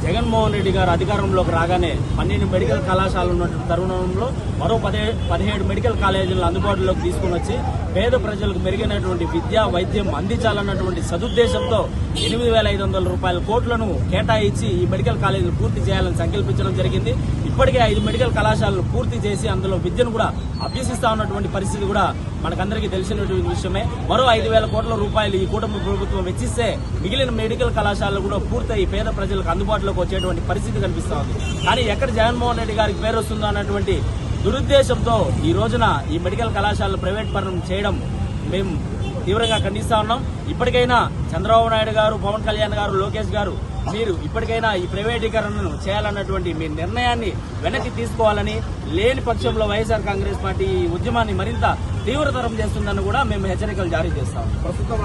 జగన్మోహన్ రెడ్డి గారు అధికారంలోకి రాగానే పన్నెండు మెడికల్ కళాశాలలు ఉన్న తరుణంలో మరో పదే పదిహేడు మెడికల్ కాలేజీలను అందుబాటులోకి తీసుకుని వచ్చి పేద ప్రజలకు మెరుగైనటువంటి విద్య వైద్యం అందించాలన్నటువంటి సదుద్దేశంతో ఎనిమిది వేల ఐదు వందల రూపాయల కోట్లను కేటాయించి ఈ మెడికల్ కాలేజీలు పూర్తి చేయాలని సంకల్పించడం జరిగింది. ఇప్పటికే ఐదు మెడికల్ కళాశాలలు పూర్తి చేసి అందులో విద్యను కూడా అభ్యసిస్తా ఉన్నటువంటి పరిస్థితి కూడా మనకందరికీ తెలిసినటువంటి విషయమే. మరో ఐదు వేల కోట్ల రూపాయలు ఈ కూటమి ప్రభుత్వం వెచ్చిస్తే మిగిలిన మెడికల్ కళాశాలలు కూడా పూర్తయి పేద ప్రజలకు అందుబాటులోకి వచ్చేటువంటి పరిస్థితి కనిపిస్తా ఉంది. కానీ ఎక్కడ జగన్మోహన్ రెడ్డి గారికి పేరు వస్తుందో అన్నటువంటి దురుద్దేశంతో ఈ రోజున ఈ మెడికల్ కళాశాలలు ప్రైవేట్ పరం చేయడం మేము తీవ్రంగా ఖండిస్తా ఉన్నాం. ఇప్పటికైనా చంద్రబాబు నాయుడు గారు పవన్ కళ్యాణ్ గారు లోకేష్ గారు మీరు ఇప్పటికైనా ఈ ప్రైవేటీకరణను చేయాలన్నటువంటి మీ నిర్ణయాన్ని వెనక్కి తీసుకోవాలని లేని పక్షంలో వైఎస్ఆర్ కాంగ్రెస్ పార్టీ ఈ ఉద్యమాన్ని మరింత తీవ్రతరం చేస్తుందని కూడా మేము హెచ్చరికలు జారీ చేస్తాం. ప్రస్తుతం